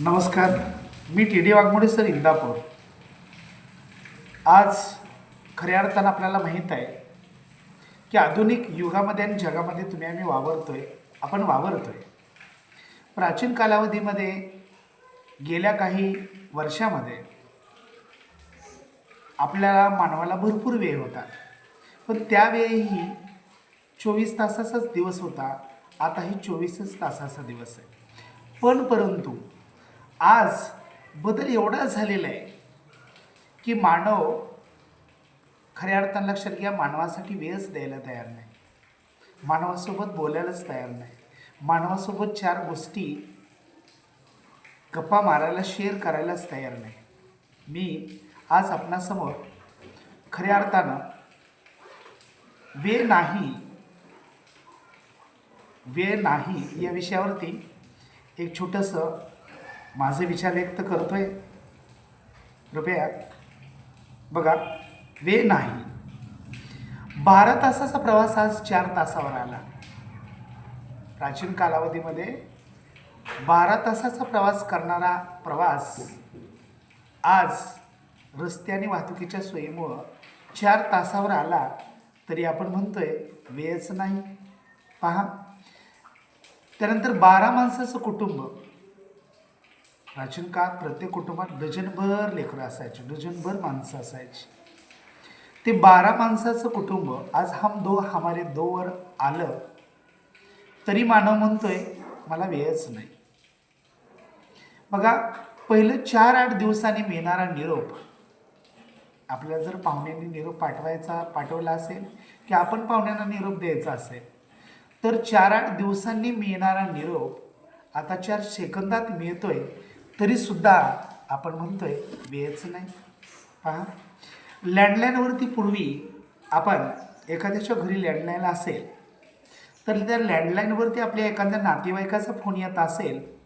नमस्कार मी T D Waghmode sir Indapur. आज खऱ्या अर्थानं आपल्याला माहीत आहे की आधुनिक युगामध्ये आणि जगामध्ये तुम्ही आम्ही वावरतोय आपण वावरतोय. प्राचीन कालावधीमध्ये गेल्या काही वर्षामध्ये आपल्याला मानवाला भरपूर वेळ होता. पण त्यावेळीही चोवीस तासाचाच दिवस होता. आताही चोवीसच तासाचा दिवस आहे. पण परंतु आज बदल एवढा झालेला आहे की मानव खऱ्या अर्थानं लक्षात घ्या मानवासाठी वेळच द्यायला तयार नाही. मानवासोबत बोलायलाच तयार नाही. मानवासोबत चार गोष्टी गप्पा मारायला शेअर करायलाच तयार नाही. मी आज आपणासमोर खऱ्या अर्थानं वेळ नाही वेळ नाही या विषयावरती एक छोटंसं माझे विचार व्यक्त करतोय. कृपया बघा वेळ नाही. बारा तासाचा प्रवास आज चार तासावर आला. प्राचीन कालावधीमध्ये बारा तासाचा प्रवास करणारा प्रवास आज रस्ते आणि वाहतुकीच्या सोयीमुळं चार तासावर आला तरी आपण म्हणतोय वेळच नाही. पहा. त्यानंतर बारा माणसाचं कुटुंब प्राचीन काळात प्रत्येक कुटुंबात डझनभर लेकरं असायचे डझनभर माणसं असायची. ते बारा माणसाचं कुटुंब आज हम दो हमारे दोवर आलं. तरी मानव म्हणतोय मला वेळच नाही. बघा पहिलं चार आठ दिवसांनी मिळणारा निरोप आपल्याला जर पाहुण्यांनी निरोप पाठवायचा पाठवला असेल की आपण पाहुण्यांना निरोप द्यायचा असेल तर चार आठ दिवसांनी मिळणारा निरोप आता चार सेकंदात मिळतोय तरीसुद्धा आपण म्हणतोय वेळच नाही. पहा. लँडलाईनवरती पूर्वी आपण एखाद्याच्या घरी लँडलाईन असेल तर त्या लँडलाईनवरती आपल्या एखाद्या नातेवाईकाचा फोन येत असेल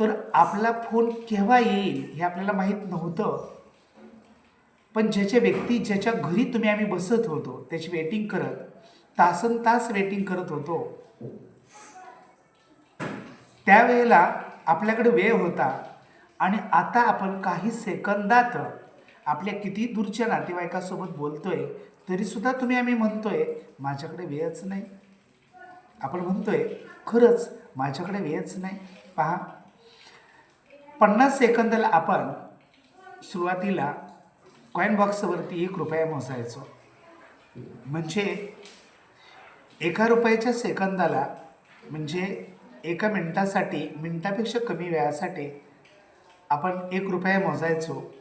तर आपला फोन केव्हा येईल हे आपल्याला माहीत नव्हतं. पण ज्याच्या व्यक्ती ज्याच्या घरी तुम्ही आम्ही बसत होतो त्याची वेटिंग करत तासन तास वेटिंग करत होतो. त्यावेळेला आपल्याकडे वेळ होता. आणि आता आपण काही सेकंदात आपल्या किती दूरच्या नातेवाईकासोबत बोलतोय तरीसुद्धा तुम्ही आम्ही म्हणतोय माझ्याकडे वेळच नाही. आपण म्हणतोय खरंच माझ्याकडे वेळच नाही. पहा. पन्नास सेकंदाला आपण सुरुवातीला कॉईन बॉक्सवरती एक रुपया मोजायचो. म्हणजे एका रुपयाच्या सेकंदाला म्हणजे एका मिनटासाठी मिनटापेक्षा कमी वेळासाठी आपण एक रुपया मोजायचो.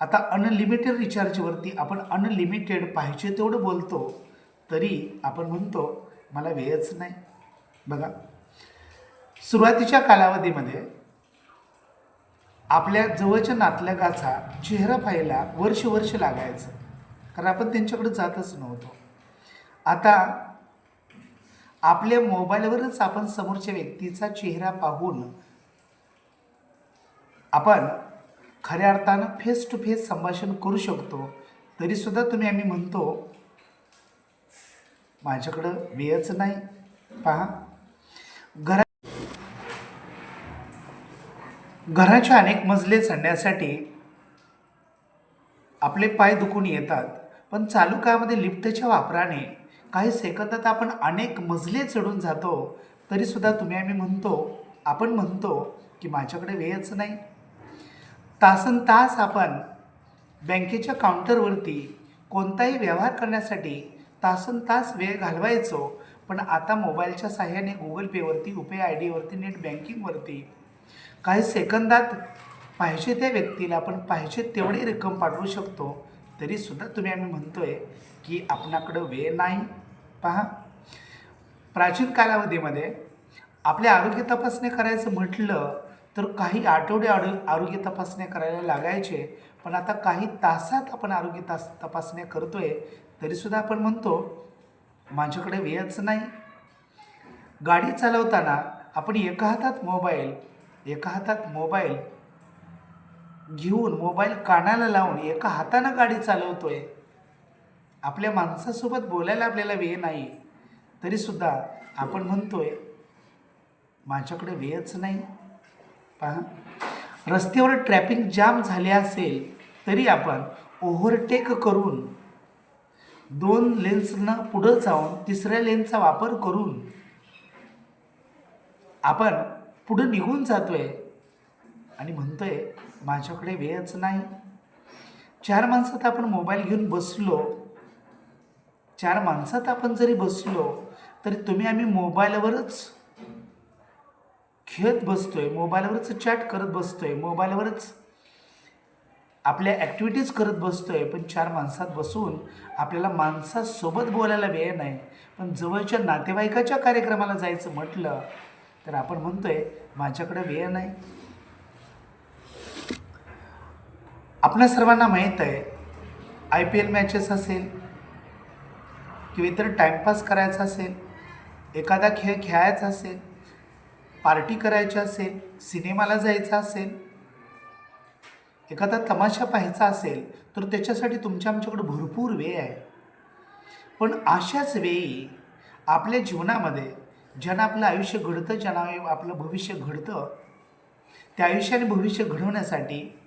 आता अनलिमिटेड रिचार्जवरती आपण अनलिमिटेड पाहिजे तेवढं बोलतो तरी आपण म्हणतो मला वेळच नाही. बघा. सुरुवातीच्या कालावधीमध्ये आपल्या जवळच्या नातलगाचा चेहरा पाहायला वर्ष वर्ष लागायचं. कारण आपण त्यांच्याकडे जातच नव्हतो. आता आपल्या मोबाईलवरच आपण समोरच्या व्यक्तीचा चेहरा पाहून आपण खऱ्या अर्थानं फेस टू फेस संभाषण करू शकतो. तरीसुद्धा तुम्ही आम्ही म्हणतो माझ्याकडं वेळच नाही. पहा. घरा घराचे अनेक मजले चढण्यासाठी आपले पाय दुखून येतात. पण चालू काळामध्ये लिफ्टच्या वापराने काही सेकंदात आपण अनेक मजले चढून जातो. तरीसुद्धा तुम्ही आम्ही म्हणतो आपण म्हणतो की माझ्याकडे वेळच नाही. तासन तास आपण बँकेच्या काउंटरवरती कोणताही व्यवहार करण्यासाठी तासन तास वेळ घालवायचो पण आता मोबाईलच्या साह्याने गुगल पेवरती यू पी आय डीवरती नेट बँकिंगवरती काही सेकंदात पाहिजे त्या व्यक्तीला आपण पाहिजे तेवढी रक्कम पाठवू शकतो. तरीसुद्धा तुम्ही आम्ही म्हणतो आहे की आपणाकडं वेळ नाही. पहा. प्राचीन कालावधीमध्ये आपले आरोग्य तपासणी करायचं म्हटलं तर काही आठवडे आरो आरोग्य तपासण्या करायला लागायचे पण आता काही तासात आपण आरोग्य तास तपासण्या करतोय तरीसुद्धा आपण म्हणतो माझ्याकडे वेळच नाही. गाडी चालवताना आपण एका हातात मोबाईल एका हातात मोबाईल घेऊन मोबाईल कानाला लावून एका हातानं गाडी चालवतोय. आपल्या माणसासोबत बोलायला आपल्याला वेळ नाही. तरीसुद्धा आपण म्हणतोय माझ्याकडे वेळच नाही. पहा. रस्त्यावर ट्रॅफिक जाम झाले असेल तरी आपण ओव्हरटेक करून दोन लेन्सनं पुढं जाऊन तिसऱ्या लेन्सचा वापर करून आपण पुढं निघून जातोय. आणि म्हणतोय माझ्याकडे वेळच नाही. चार माणसात आपण मोबाईल घेऊन बसलो चार माणसात आपण जरी बसलो तरी तुम्ही आम्ही मोबाईलवरच खेळत बसतोय मोबाईलवरच चॅट करत बसतोय मोबाईलवरच आपल्या ॲक्टिव्हिटीज करत बसतोय पण चार माणसात बसून आपल्याला माणसासोबत बोलायला वेळ नाही. पण जवळच्या नातेवाईकाच्या कार्यक्रमाला जायचं म्हटलं तर आपण म्हणतोय माझ्याकडे वेळ नाही. आपल्या सर्वांना माहीत आहे आय पी एल मॅचेस असेल किंवा इतर टाईमपास करायचा असेल एखादा खेळ खेळायचा असेल पार्टी करायची असेल सिनेमाला जायचं असेल एखादा तमाशा पाहायचा असेल तर त्याच्यासाठी तुमच्या आमच्याकडे भरपूर वेळ आहे. पण अशाच वेळी आपल्या जीवनामध्ये ज्यांना आपलं आयुष्य घडतं ज्यांना आपलं भविष्य घडतं त्या आयुष्याने भविष्य घडवण्यासाठी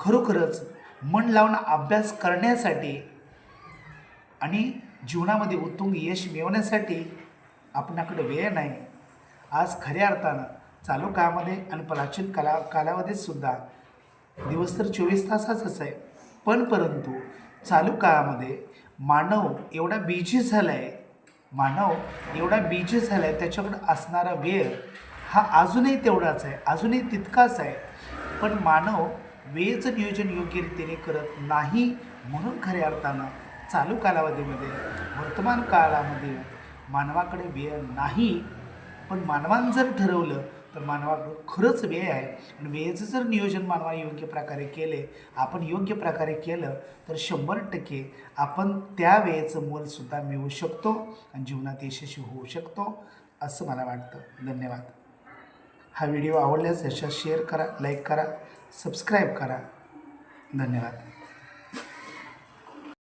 खरोखरच मन लावून अभ्यास करण्यासाठी आणि जीवनामध्ये उत्तुंग यश मिळवण्यासाठी आपणाकडे वेळ नाही. आज खऱ्या अर्थानं चालू काळामध्ये आणि प्राचीन कला कालावधीत सुद्धा दिवस तर चोवीस तासाचाच आहे. पण परंतु चालू काळामध्ये मानव एवढा बिझी झाला आहे मानव एवढा बिझी झाला आहे त्याच्याकडं असणारा वेळ हा अजूनही तेवढाच आहे अजूनही तितकाच आहे. पण मानव वेळेचं नियोजन योग्य रीतीने करत नाही म्हणून खऱ्या अर्थानं चालू कालावधीमध्ये वर्तमान काळामध्ये मानवाकडे वेळ नाही पण मानवानं जर ठरवलं तर मानवाकडं खरंच वेळ आहे. आणि वेळेचं जर नियोजन मानवा योग्य प्रकारे केले आपण योग्य प्रकारे केलं तर शंभर टक्के आपण त्या वेळेचं मोलसुद्धा मिळवू शकतो आणि जीवनात यशस्वी होऊ शकतो असं मला वाटतं. धन्यवाद. हा व्हिडिओ आवडल्यास याच्यात शेअर करा लाईक करा सबस्क्राईब करा. धन्यवाद.